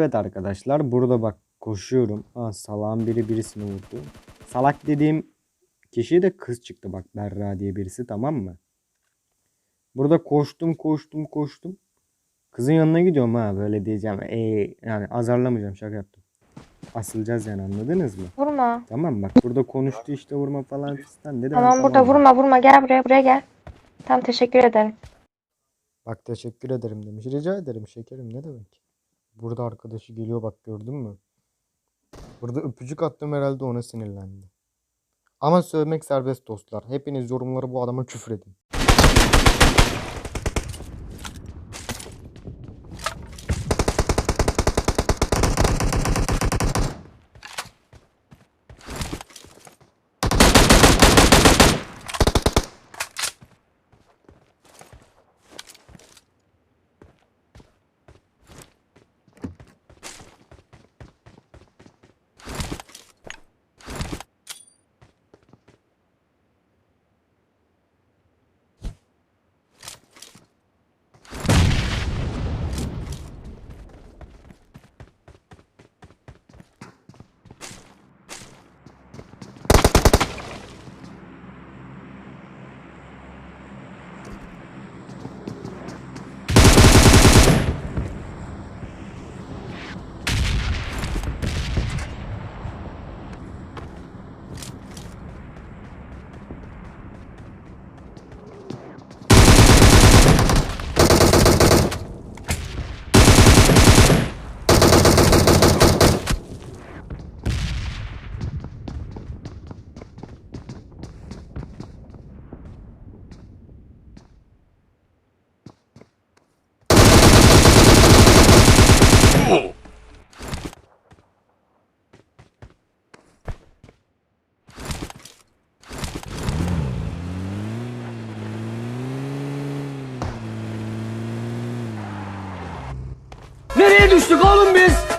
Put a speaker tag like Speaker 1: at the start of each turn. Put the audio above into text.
Speaker 1: Evet arkadaşlar burada bak koşuyorum. Ha, salağın biri birisini vurdu. Salak dediğim kişi de kız çıktı bak Berra diye birisi tamam mı? Burada koştum koştum koştum. Kızın yanına gidiyorum ha böyle diyeceğim. Ee, yani azarlamayacağım şaka yaptım. Asılacağız yani anladınız mı?
Speaker 2: Vurma.
Speaker 1: Tamam bak burada konuştu işte vurma falan fistan dedi. ben
Speaker 2: Tamam burada
Speaker 1: tamam
Speaker 2: vurma vurma gel buraya buraya gel. Tamam teşekkür ederim.
Speaker 1: Bak teşekkür ederim demiş. Rica ederim şekerim ne demek. Burada arkadaşı geliyor bak gördün mü? Burada öpücük attım herhalde ona sinirlendi. Ama sövmek serbest dostlar. Hepiniz yorumları bu adama küfür edin.
Speaker 3: Nereye düştük oğlum biz?